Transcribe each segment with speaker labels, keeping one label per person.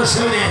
Speaker 1: Jonas Nunez.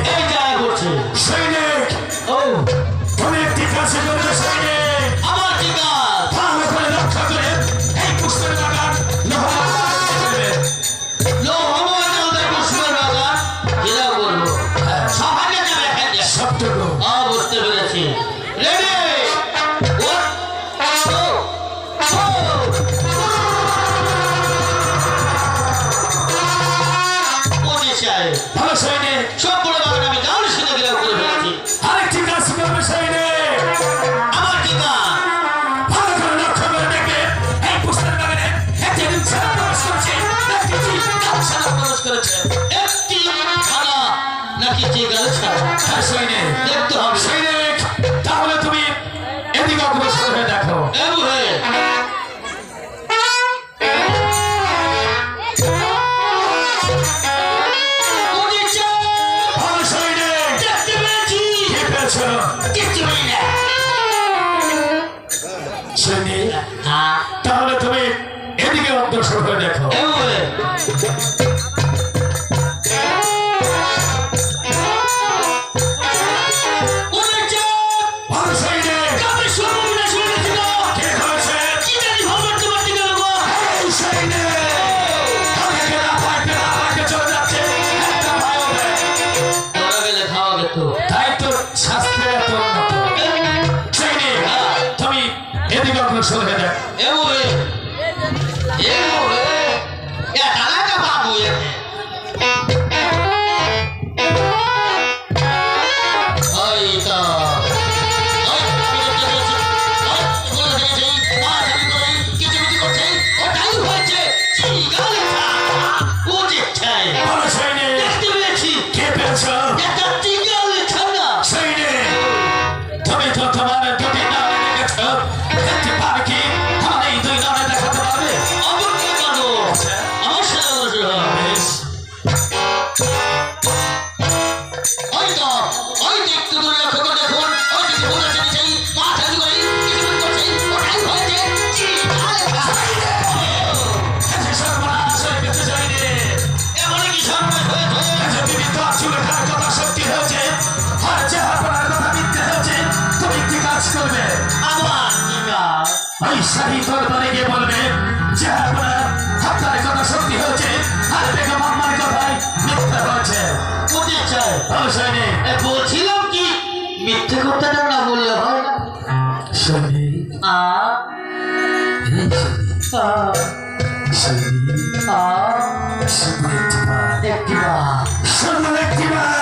Speaker 1: É hoje. ওই
Speaker 2: শাহী দরবারে গিয়ে বলবে যে আপনার আপনার কথা সত্যি হয়েছে। আর বেগম আমার কথায় মিথ্যা হয়েছে
Speaker 1: কোথায়
Speaker 2: চায়?
Speaker 1: হোসেনে বলছিলাম কি? মিথ্যে কথাটা না বললে হয়?
Speaker 2: সৈনি
Speaker 1: আ?
Speaker 2: সৈনি
Speaker 1: আ?
Speaker 2: সৈনি একটিবার সৈনি একটিবার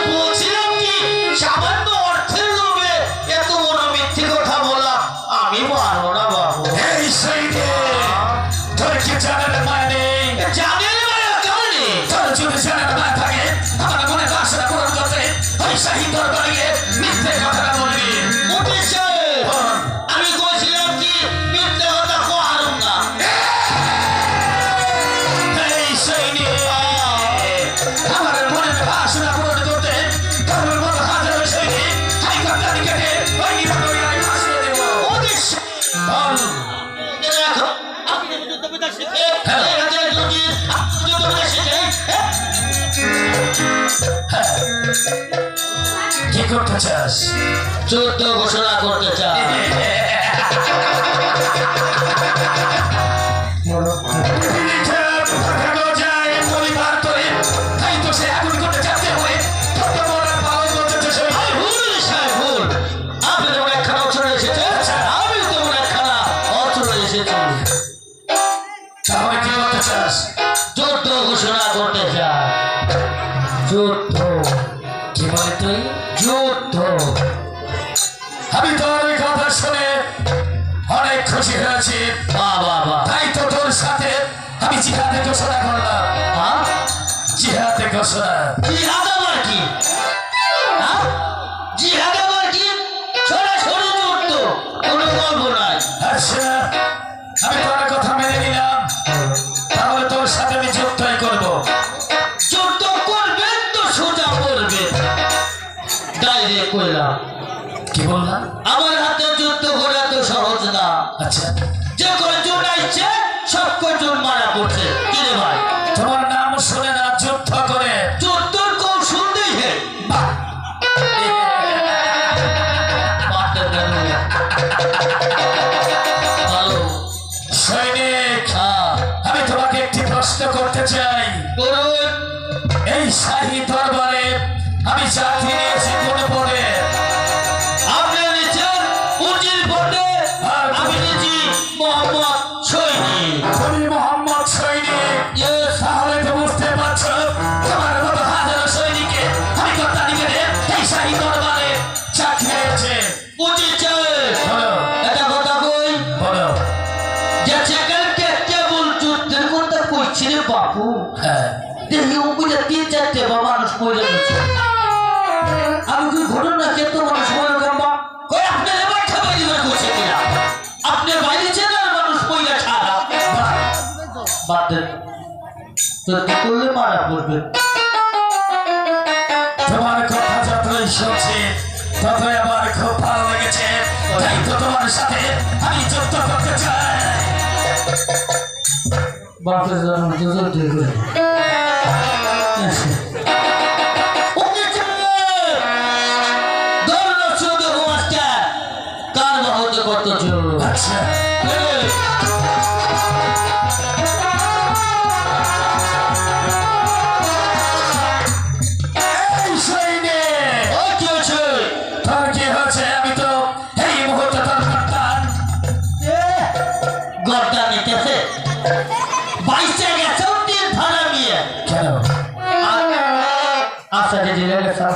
Speaker 1: করতে
Speaker 2: চাস
Speaker 1: চোদ্দ ঘোষণা করতে
Speaker 2: চাস। কথা
Speaker 1: স্যার কি আর কি
Speaker 2: শাহী দরবারে আমি চাকরি
Speaker 1: কি করলে মারা পড়বে
Speaker 2: তোমার কথা যতই শুনছি ততই আমার খুব ভালো লেগেছে। তাই তো তোমার সাথে আমি যুদ্ধ করতে চাই।
Speaker 1: বাপের জন্য দুজন দুই করে। ওকে
Speaker 2: আচ্ছা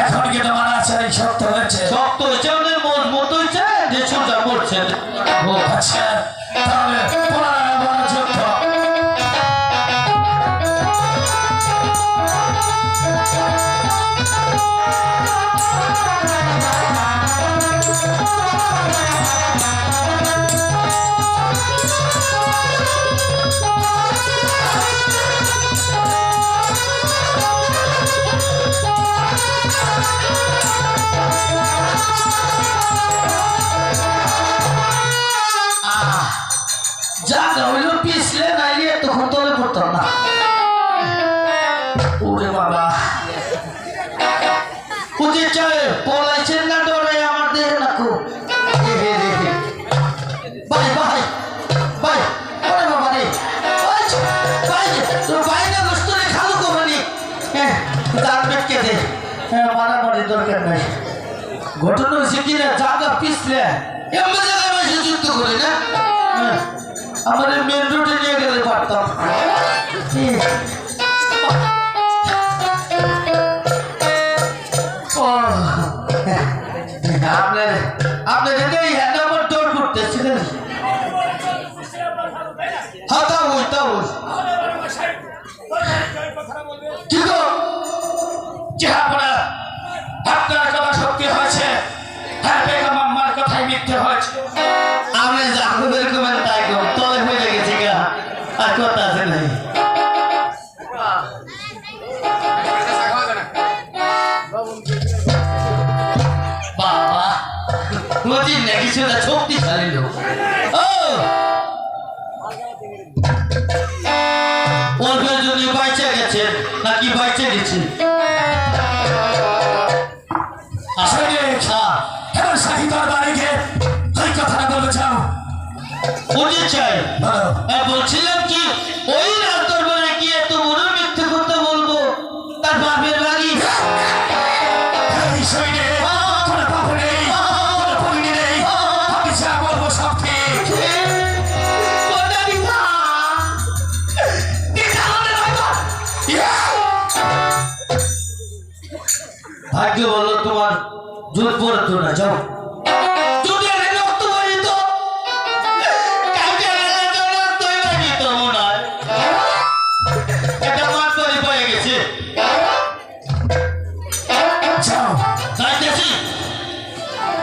Speaker 2: এখন কি তোমার আছে? শক্ত হয়েছে।
Speaker 1: শক্ত হয়েছে ওদের মজবুত হয়েছে যে সোজা পড়ছে।
Speaker 2: ও আচ্ছা। তাহলে
Speaker 1: ঘটনা হয়েছে কি না? জাগা পিছলে। এমন আমাদের মেন নিয়ে গেলে পারতাম। আপনার আপনার আমি বের করবেন তাই কর তলে হয়ে গেছে গা। আর কথা আছে নাই। বাবা বুঝি নাকি সেটা শক্তিশালী লোক।
Speaker 2: বলো
Speaker 1: হ্যাঁ, বলছিলাম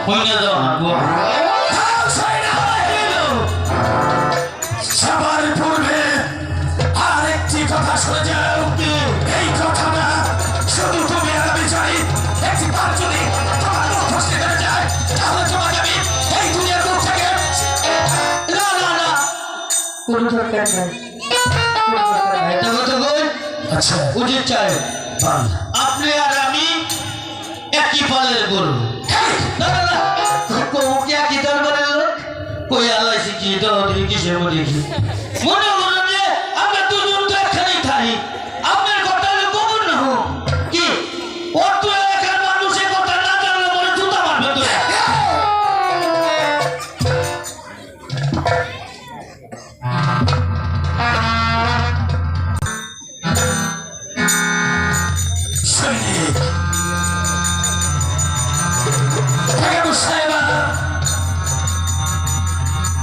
Speaker 1: হইনে যাও না গো।
Speaker 2: সবার পূর্বে কথা শুনে যাও এই কথাটা শুধু তুমি আর আমি জানি একটি বার যদি তোমার মুখস্থ যায় তাহলে তোমাকে আমি এই দুনিয়ার মুখ থেকে
Speaker 1: না না না কোনো দরকার নাই এটা কথা বল
Speaker 2: আচ্ছা
Speaker 1: উচিত চাই আপনি আর আমি একই পালের গরু না না না। ওকে একই দরবারের লোক কই আল্লাহ শিখি তো দেখি মধ্যে? দেখি মনে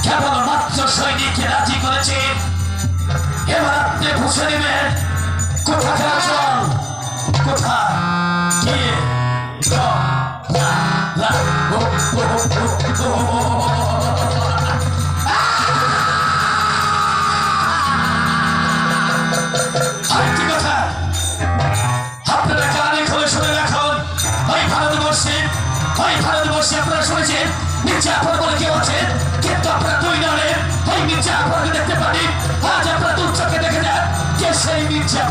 Speaker 2: কেবল মাত্র সৈনিককে রাজি করেছেন এবার আপনি বুঝে নেবেন কোথাকার। আপনারা আপনারা শুনেছেন, মির্জা আফর বলে কেউ আছেন মির্জা দেখতে পারি। আজ আপনারা দূর চোখে দেখে যান কে সেই মির্জা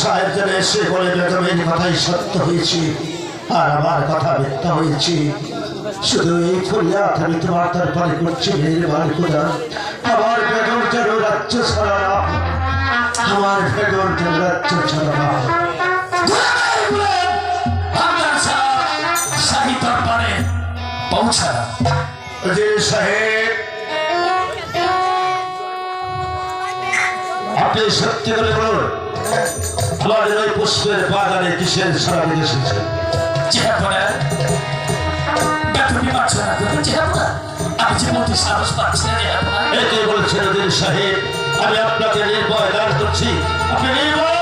Speaker 3: সাহেব যেন এসে বলে বেগমের কথাই সত্য হয়েছে। আর আমার কথা মিথ্যা হয়েছে। শুধু এই ফরিয়াদ আমি তোমার দরবারে করছি নির্মাণ খোদা। আমার বেগম যেন রাজ্য ছাড়া আমার বেগম যেন রাজ্য ছাড়া
Speaker 2: পৌঁছা
Speaker 3: আপনি সত্যি করে বলুন পুষ্পের বাগানে কিসের সারা
Speaker 2: চেহারা আমি যে মধ্যে সাহস পাচ্ছি না চেহারা
Speaker 3: বলছেন সাহেব আমি আপনাকে নির্ভয় দান করছি। আপনি নির্ভয়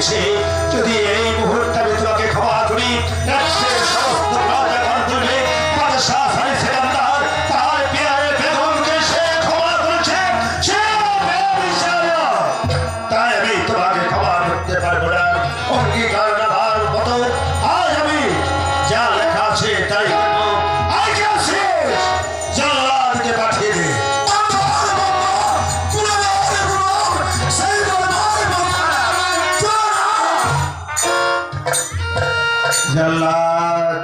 Speaker 2: হয়েছে
Speaker 3: যদি এই জল্লাদ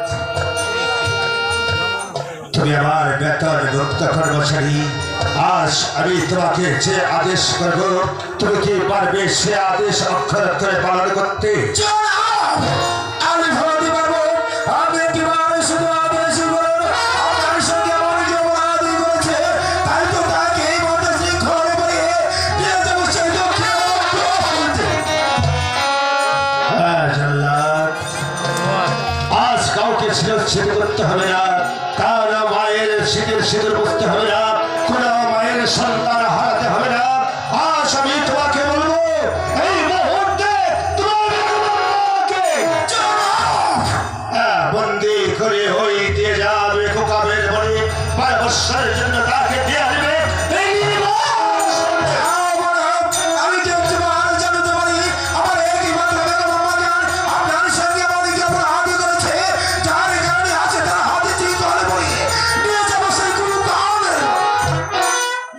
Speaker 3: তুমি আমার বেতন গুপ্ত কর্মচারী আজ আমি তোমাকে যে আদেশ করব, তুমি কি পারবে সে আদেশ অক্ষর অক্ষরে পালন করতে? শীতের সিঁদুর বসতে হবে না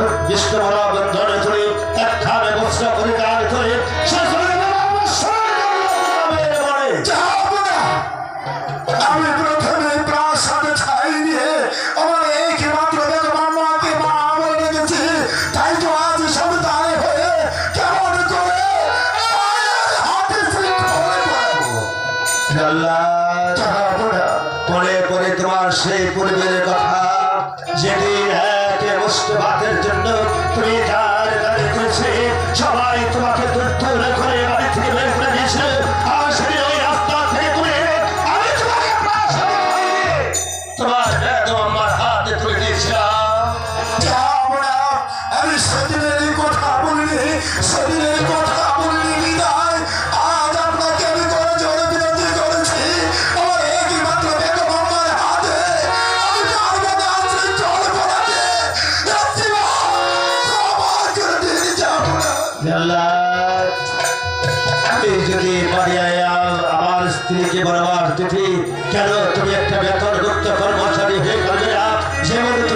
Speaker 3: हर जिस तरह बंधन 谢谢。大家